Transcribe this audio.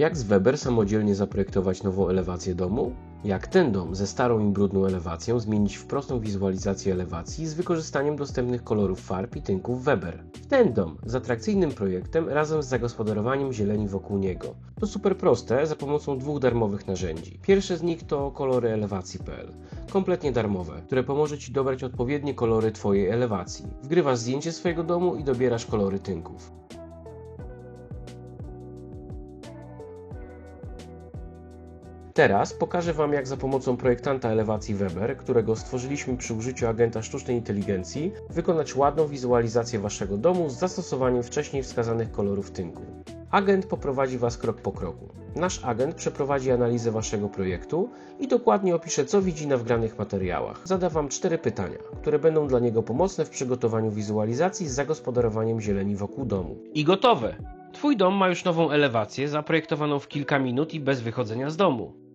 Jak z Weber samodzielnie zaprojektować nową elewację domu? Jak ten dom ze starą i brudną elewacją zmienić w prostą wizualizację elewacji z wykorzystaniem dostępnych kolorów farb i tynków Weber? Ten dom z atrakcyjnym projektem razem z zagospodarowaniem zieleni wokół niego. To super proste za pomocą dwóch darmowych narzędzi. Pierwsze z nich to kolory elewacji.pl. Kompletnie darmowe, które pomoże Ci dobrać odpowiednie kolory Twojej elewacji. Wgrywasz zdjęcie swojego domu i dobierasz kolory tynków. Teraz pokażę Wam, jak za pomocą projektanta elewacji Weber, którego stworzyliśmy przy użyciu agenta sztucznej inteligencji, wykonać ładną wizualizację Waszego domu z zastosowaniem wcześniej wskazanych kolorów tynku. Agent poprowadzi Was krok po kroku. Nasz agent przeprowadzi analizę Waszego projektu i dokładnie opisze, co widzi na wgranych materiałach. Zada Wam cztery pytania, które będą dla niego pomocne w przygotowaniu wizualizacji z zagospodarowaniem zieleni wokół domu. I gotowe! Twój dom ma już nową elewację, zaprojektowaną w kilka minut i bez wychodzenia z domu.